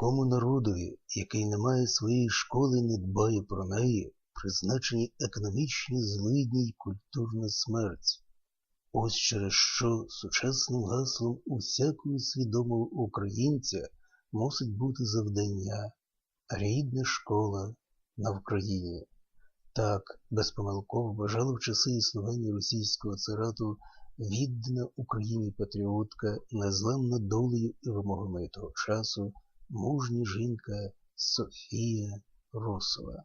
Такому народові, який не має своєї школи не дбає про неї, призначені економічні злидні й культурна смерть. Ось через що сучасним гаслом усякого свідомого українця мусить бути завдання рідна школа на Вкраїні. Так безпомилково бажала в часи існування російського царату віддана Україні патріотка, незламна долею і вимогами того часу, мужня жінка Софія Русова.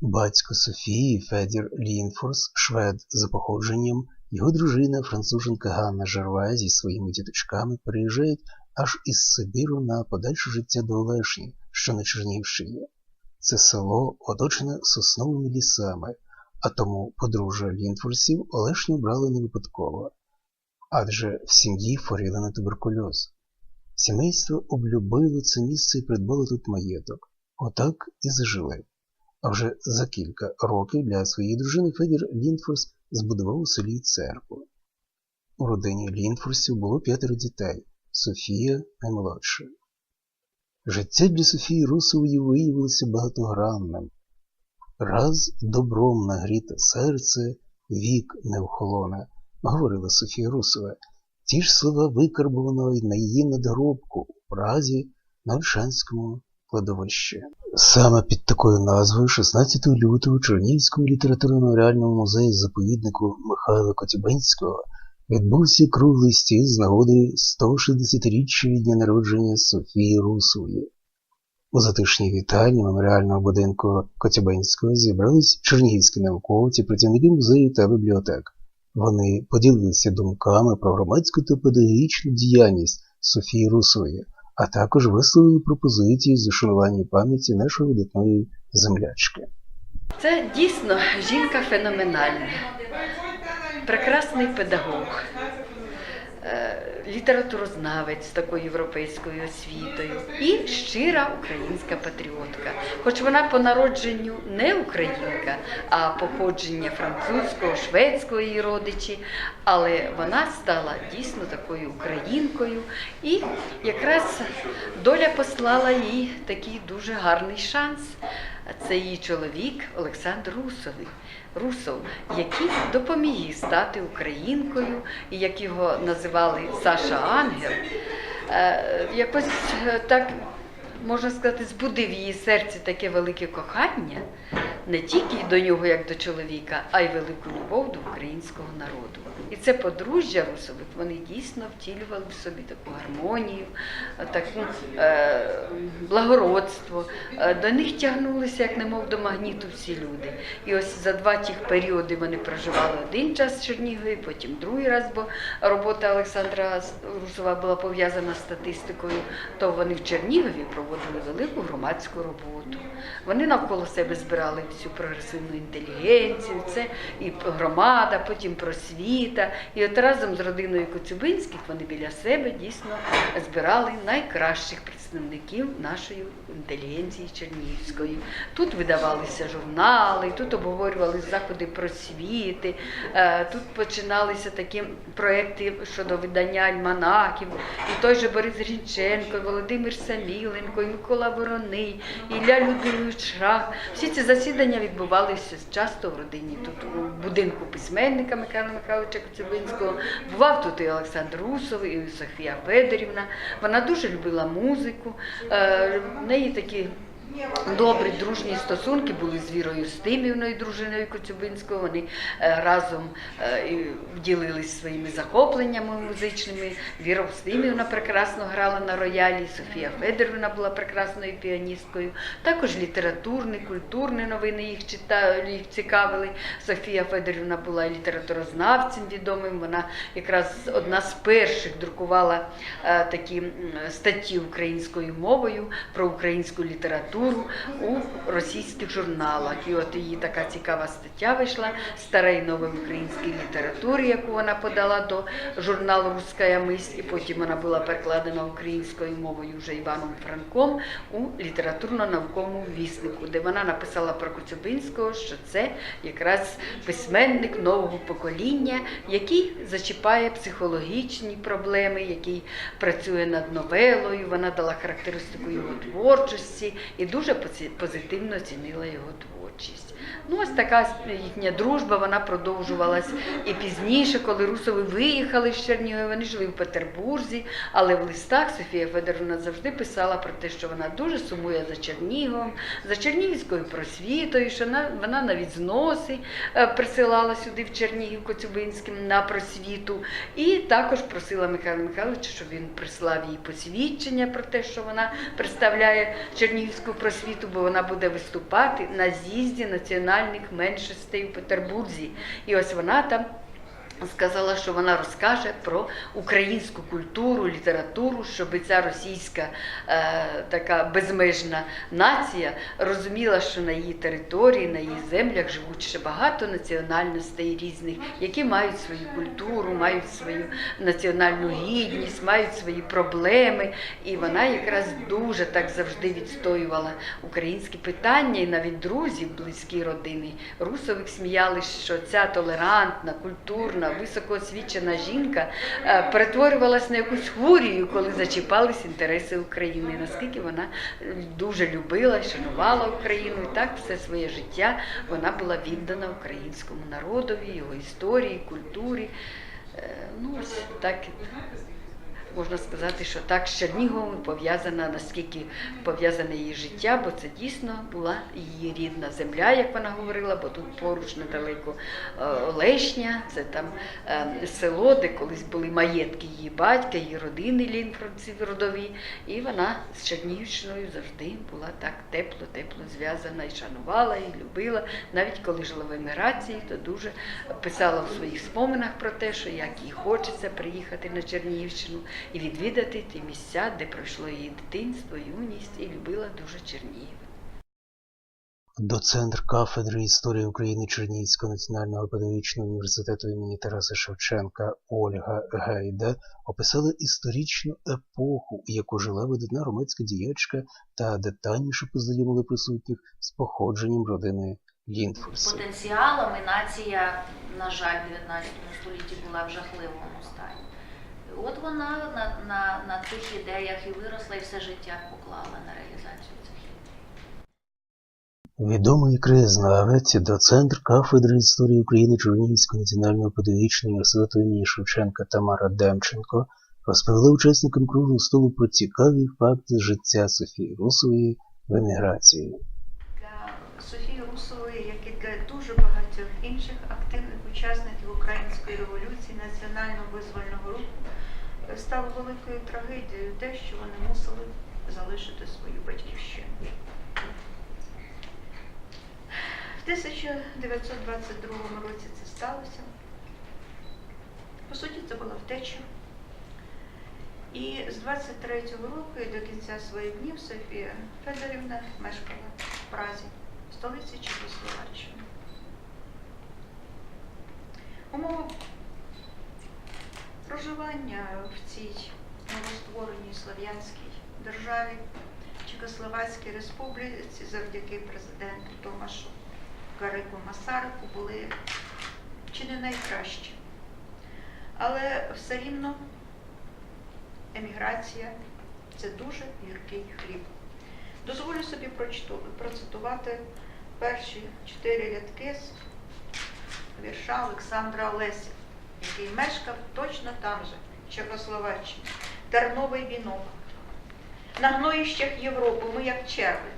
Батько Софії Федір Лінфорс, швед за походженням, його дружина, француженка Ганна Жерве зі своїми діточками переїжджають аж із Сибіру на подальше життя до Олешні, що на Чернігівщині. Це село оточене сосновими лісами, а тому подружжя Лінфорсів Олешню брали не випадково, адже в сім'ї хворіли на туберкульоз. Сімейство облюбило це місце і придбало тут маєток. Отак і зажили. А вже за кілька років для своєї дружини Федір Лінфорс збудував у селі церкву. У родині Лінфорсів було п'ятеро дітей, Софія наймолодша. Життя для Софії Русової виявилося багатогранним. Раз добром нагріте серце, вік не охолоне, говорила Софія Русова. Ті ж слова викарбувано й на її надгробку у Празі на кладовищі. Саме під такою назвою 16 лютого у Чернігівському літературно-меморіальному музеї заповіднику Михайла Котюбинського відбувся круглий стіл з нагоди 160-річчя від дня народження Софії Русової. У затишній вітальні меморіального будинку Котюбинського зібрались чернігівські науковці, працівники музею та бібліотек. Вони поділилися думками про громадську та педагогічну діяльність Софії Русової, а також висловили пропозиції з ушанування пам'яті нашої видатної землячки. Це дійсно жінка феноменальна, прекрасний педагог, літературознавець з такою європейською освітою і щира українська патріотка. Хоч вона по народженню не українка, а походження французького, шведського її родичі, але вона стала дійсно такою українкою, і якраз доля послала їй такий дуже гарний шанс. Це її чоловік Олександр Русовий. Русов, який допоміг їй стати українкою, і як його називали Саша Ангел, е, якось е, так можна сказати, збудив її серці таке велике кохання не тільки до нього, як до чоловіка, а й велику любов до українського народу. І це подружжя Русових, вони дійсно втілювали в собі таку гармонію, таку е, благородство. Е, До них тягнулися, як немов до магніту, всі люди. І ось за два тих періоди вони проживали один час в Чернігові, потім другий раз, бо робота Олександра Русова була пов'язана з статистикою, то вони в Чернігові проводили велику громадську роботу. Вони навколо себе збирали всю прогресивну інтелігенцію, це і громада, потім просвіта. І от разом з родиною Коцюбинських вони біля себе дійсно збирали найкращих представників нашої інтелігенції Чернігівської. Тут видавалися журнали, тут обговорювали заходи просвіти, е, тут починалися такі проекти щодо видання альманахів. І той же Борис Грінченко, Володимир Саміленко, і Микола Вороний, і Ілля Людмилович Шрах. Всі ці засідання відбувалися часто в родині. Тут у будинку письменника Михайла Михайловича Коцюбинського. Бував тут і Олександр Русов, і Софія Федорівна. Вона дуже любила музику. Е, В неї такі Добрі дружні стосунки були з Вірою Стимівною, дружиною Коцюбинського. Вони е, разом е, ділились своїми захопленнями музичними. Віра Стимівна прекрасно грала на роялі, Софія Федорівна була прекрасною піаністкою. Також літературні, культурні новини їх читали, їх цікавили. Софія Федорівна була літературознавцем відомим. Вона якраз одна з перших друкувала е, такі статті українською мовою про українську літературу літературу у російських журналах. І от її така цікава стаття вийшла стара і нова в українській літературі, яку вона подала до журналу Руська мисль, і потім вона була перекладена українською мовою вже Іваном Франком у літературно-науковому віснику, де вона написала про Коцюбинського, що це якраз письменник нового покоління, який зачіпає психологічні проблеми, який працює над новелою. Вона дала характеристику його творчості і дуже пози- позитивно оцінила його творчість. Ну, ось така їхня дружба, вона продовжувалась і пізніше, коли Русови виїхали з Чернігова, вони жили в Петербурзі, але в листах Софія Федоровна завжди писала про те, що вона дуже сумує за Черніговом, за Чернігівською просвітою, що вона, вона навіть зноси е, присилала сюди в Чернігів Коцюбинським на просвіту. І також просила Михайла Михайловича, щоб він прислав їй посвідчення про те, що вона представляє Чернігівську просвіту, бо вона буде виступати на з'їзді національних меншостей в Петербурзі. І ось вона там. Сказала, що вона розкаже про українську культуру, літературу, щоб ця російська е, така безмежна нація розуміла, що на її території, на її землях живуть ще багато національностей різних, які мають свою культуру, мають свою національну гідність, мають свої проблеми. І вона якраз дуже так завжди відстоювала українські питання, і навіть друзі, близькі родини Русових сміялись, що ця толерантна, культурна, високоосвічена жінка перетворювалася на якусь хурію, коли зачіпались інтереси України. Наскільки вона е, дуже любила і шанувала Україну, і так все своє життя вона була віддана українському народові, його історії, культурі. Е, Ну, ось так можна сказати, що так з Черніговом пов'язана, наскільки пов'язане її життя, бо це дійсно була її рідна земля, як вона говорила, бо тут поруч недалеко е, Олешня, це там е, село, де колись були маєтки її батька, її родини лінфордців родові. І вона з Чернігівщиною завжди була так тепло-тепло зв'язана і шанувала, і любила. Навіть коли жила в еміграції, то дуже писала в своїх споминах про те, що як їй хочеться приїхати на Чернігівщину і відвідати ті місця, де пройшло її дитинство, юність, і любила дуже Чернігів. Доцентр кафедри історії України Чернігівського національного педагогічного університету імені Тараса Шевченка Ольга Гейда описала історичну епоху, яку жила видатна громадська діячка та детальніше познайомила присутніх з походженням родини Лінфорсів. потенціалами нація, на жаль, в 19 столітті була в жахливому стані. От вона на, на, на цих ідеях і виросла, і все життя поклала на реалізацію цих ідей. Відомий краєзнавець, доцентр кафедри історії України Чернігівського національного педагогічного університету імені Шевченка Тамара Демченко розповіла учасникам круглого столу про цікаві факти життя Софії Русової в еміграції. для Софії Русової, як і для дуже багатьох інших активних учасників української революції, національно-визвольного руху, стало великою трагедією те, що вони мусили залишити свою батьківщину. В 1922 році це сталося. По суті, це була втеча. І з 23-го року і до кінця своїх днів Софія Федорівна мешкала в Празі, столиці Чехословаччини. Умови проживання в цій новоствореній слов'янській державі, Чехословацькій республіці завдяки президенту Томашу Гарику Масарику були чи не найкращі. Але все рівно еміграція це дуже гіркий хліб. Дозволю собі процитувати перші чотири рядки з вірша Олександра Олеся, який мешкав точно там же, Чехословаччині. Терновий вінок. На гноїщах Європи ми, як черви,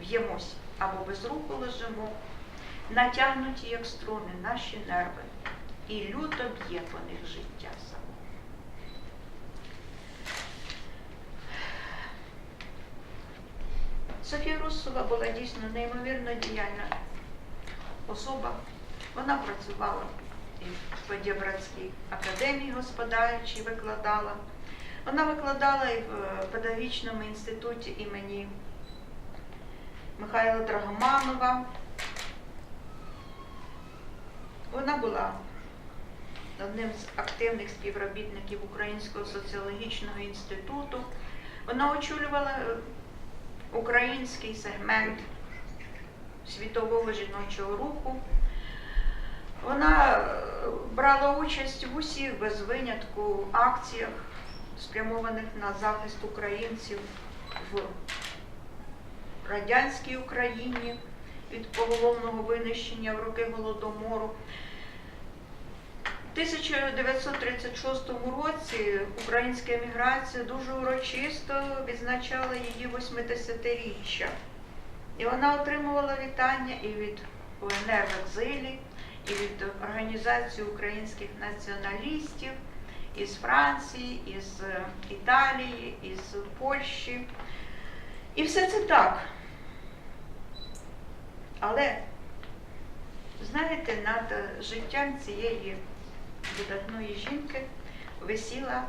в'ємось або без руху лежимо, натягнуті, як струни, наші нерви, і люто б'є по них життя само. Софія Русова була дійсно неймовірно діяльна особа. Вона працювала і Подєбратській академії господарчій викладала. Вона викладала і в педагогічному інституті імені Михайла Драгоманова. Вона була одним з активних співробітників Українського соціологічного інституту. Вона очолювала е, український сегмент світового жіночого руху. Вона е, брала участь в усіх без винятку акціях, спрямованих на захист українців в радянській Україні від поголовного винищення в роки Голодомору. У 1936 році українська еміграція дуже урочисто відзначала її 80-річчя. І вона отримувала вітання і від УНР в екзилі, і від Організації українських націоналістів із Франції, із е, Італії, із Польщі. І все це так. Але, знаєте, над е, життям цієї видатної жінки висіла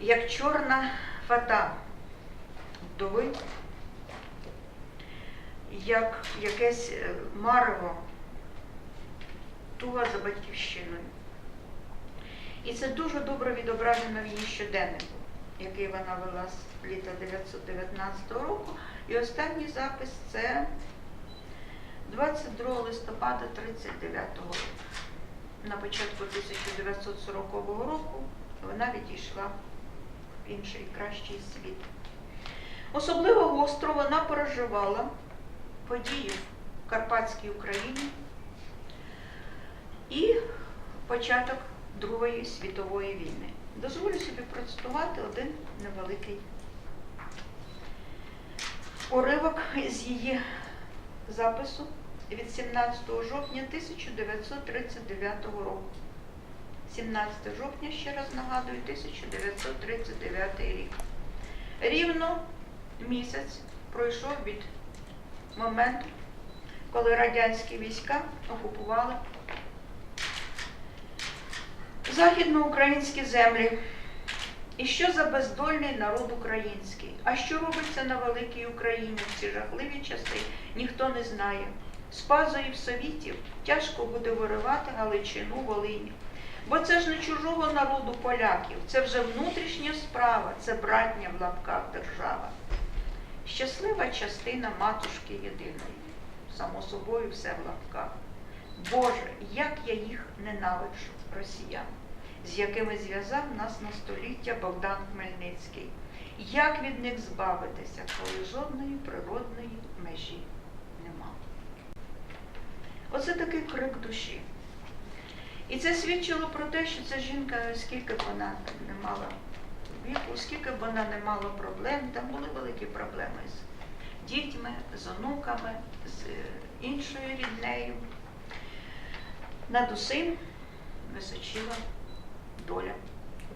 як чорна фата вдови, як якесь е, марево, туга за батьківщиною. І це дуже добре відображено в її щоденнику, який вона вела з літа 1919 року. І останній запис це 22 листопада 1939 року. На початку 1940 року вона відійшла в інший кращий світ. Особливо гостро вона переживала події в Карпатській Україні і початок Другої світової війни. Дозволю собі процитувати один невеликий уривок з її запису від 17 жовтня 1939 року. 17 жовтня, ще раз нагадую, 1939 рік. Рівно місяць пройшов від моменту, коли радянські війська окупували західноукраїнські землі. І що за бездольний народ український? А що робиться на великій Україні в ці жахливі часи, ніхто не знає. З пазоїв совітів тяжко буде виривати Галичину, Волинь. Бо це ж не чужого народу поляків, це вже внутрішня справа, це братня в лапках держава. Щаслива частина матушки єдиної, само собою все в лапках. Боже, як я їх ненавиджу, росіян, з якими зв'язав нас на століття Богдан Хмельницький. Як від них збавитися, коли жодної природної межі нема? Оце такий крик душі. І це свідчило про те, що ця жінка, скільки вона не мала віку, скільки б вона не мала проблем, там були великі проблеми з дітьми, з онуками, з е, іншою ріднею. Над усім височила доля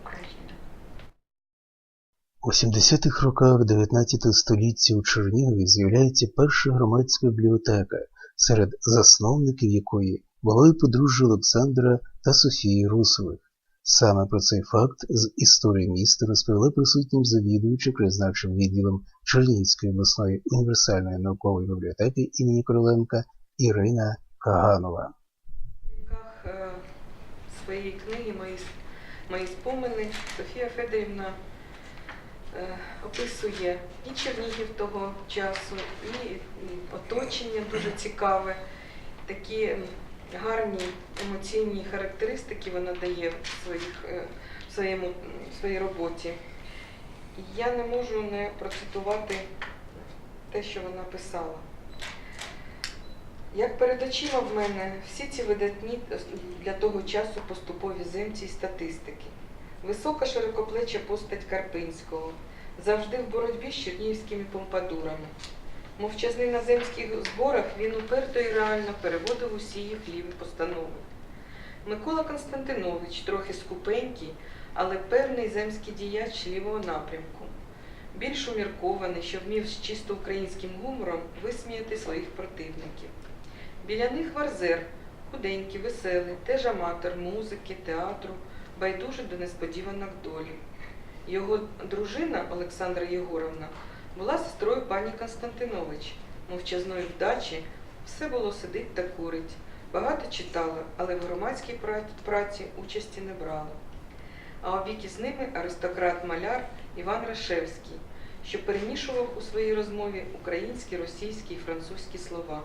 України. У 70-х роках 19 століття у Чернігові з'являється перша громадська бібліотека, серед засновників якої було і подружжя Олександра та Софії Русових. Саме про цей факт з історії міста розповіла присутнім завідуюча краєзнавчим відділом Чернігівської обласної універсальної наукової бібліотеки імені Короленка Ірина Каганова. е, своєї книги мої, мої спомини Софія Федорівна е, описує і Чернігів того часу, і оточення дуже цікаве. Такі гарні емоційні характеристики вона дає в, своїх, е, в своєму, в своїй роботі. Я не можу не процитувати те, що вона писала. Як перед очима в мене всі ці видатні для того часу поступові земці й статистики. Висока широкоплеча постать Карпинського, завжди в боротьбі з чернігівськими помпадурами. Мовчазний на земських зборах він уперто і реально переводив усі їх ліві постанови. Микола Константинович, трохи скупенький, але певний земський діяч лівого напрямку. Більш уміркований, що вмів з чисто українським гумором висміяти своїх противників. Біля них Варзер, худенький, веселий, теж аматор музики, театру, байдужий до несподіванок долі. Його дружина Олександра Єгоровна Була сестрою пані Константинович, мовчазної вдачі, все було сидить та курить. Багато читала, але в громадській праці участі не брала. А обік із ними аристократ-маляр Іван Рашевський, що перемішував у своїй розмові українські, російські і французькі слова.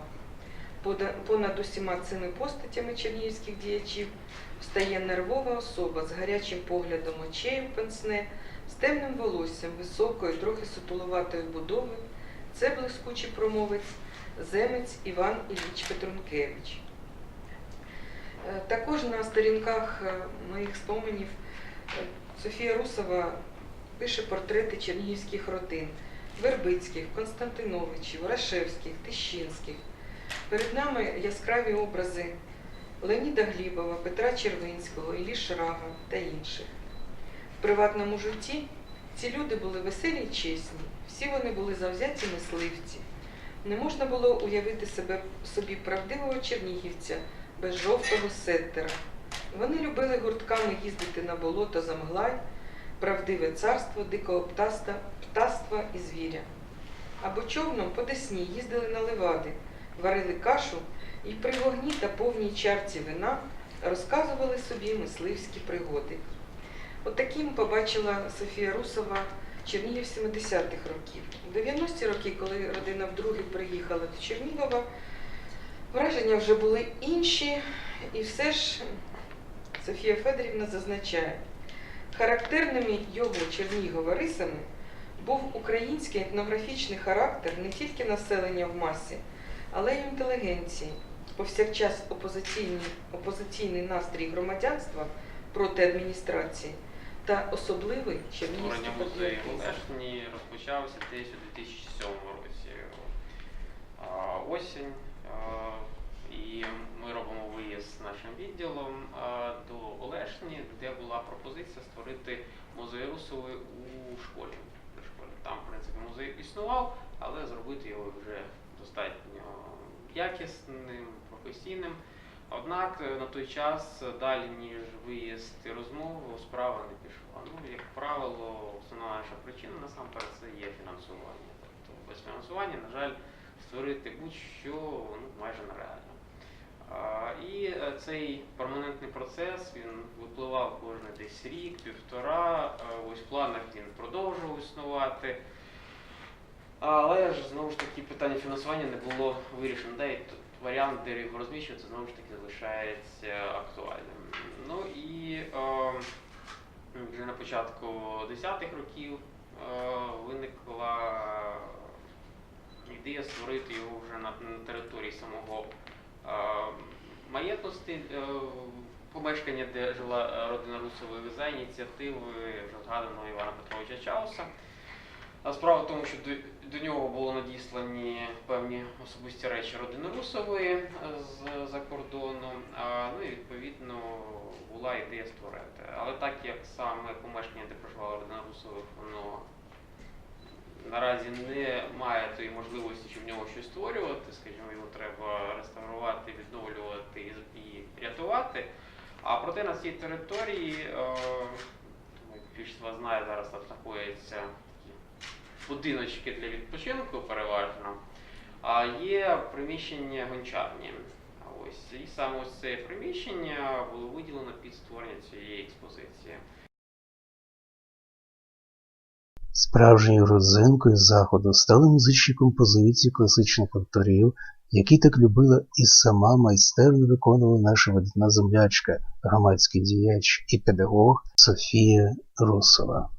Понад усіма цими постатями чернігівських діячів встає нервова особа з гарячим поглядом очей в пенсне, з темним волоссям, високою, трохи сутулуватою будови. Це блискучий промовець, земець Іван Ілліч Петрункевич. Е, Також на сторінках е, моїх споменів е, Софія Русова пише портрети чернігівських родин Вербицьких, Константиновичів, Рашевських, Тищинських. Перед нами яскраві образи Леоніда Глібова, Петра Червинського, Іллі Шрага та інших. В приватному житті ці люди були веселі й чесні, всі вони були завзяті мисливці. Не можна було уявити себе собі правдивого чернігівця без жовтого сеттера. Вони любили гуртками їздити на болото за Мглай, правдиве царство дикого птаста, птаства і звіря. Або човном по Десні їздили на левади, варили кашу і при вогні та повній чарці вина розказували собі мисливські пригоди. Отаким побачила Софія Русова Чернігів 70-х років. У 90-ті роки, коли родина вдруге приїхала до Чернігова, враження вже були інші, і все ж Софія Федорівна зазначає, характерними його Чернігова рисами був український етнографічний характер не тільки населення в масі, але й інтелігенції, повсякчас опозиційний, опозиційний настрій громадянства проти адміністрації та особливий чернігівський Створення музею патріотизм. Розпочався десь у 2007 році. А, Осінь. а, І ми робимо виїзд з нашим відділом а, до Олешні, де була пропозиція створити музей Русови у школі. При школі. Там, в принципі, музей існував, але зробити його вже достатньо якісним, професійним. Однак е, на той час е, далі, ніж виїзд і розмову, справа не пішла. Ну, як правило, основна наша причина насамперед це є фінансування. Тобто без фінансування, на жаль, створити будь-що ну, майже нереально. А, І е, цей перманентний процес він випливав кожен десь рік, півтора. Ось в планах він продовжував існувати. Але ж знову ж таки питання фінансування не було вирішено. Варіант, де його розміщувати, знову ж таки залишається актуальним. Ну і е, вже на початку 10-х років е, виникла ідея створити його вже на, території самого е, маєтності. Е, Помешкання, де жила родина Русової за ініціативи вже згаданого Івана Петровича Чауса. А справа в тому, що до, до нього було надіслані певні особисті речі родини Русової е, з за кордону. А, ну і відповідно була ідея створити. Але так як саме помешкання, де проживала родина Русових, воно наразі не має тої можливості, щоб в нього щось створювати, скажімо, його треба реставрувати, відновлювати і, і рятувати. А проте на цій території, е, більшість вас знає, зараз такі будиночки для відпочинку переважно, а є приміщення гончарні. Ось і саме ось це приміщення було виділено під створення цієї експозиції. Справжньою родзинкою заходу стали музичні композиції класичних авторів, які так любила і сама майстерно виконувала наша видатна землячка, громадський діяч і педагог Софія Русова.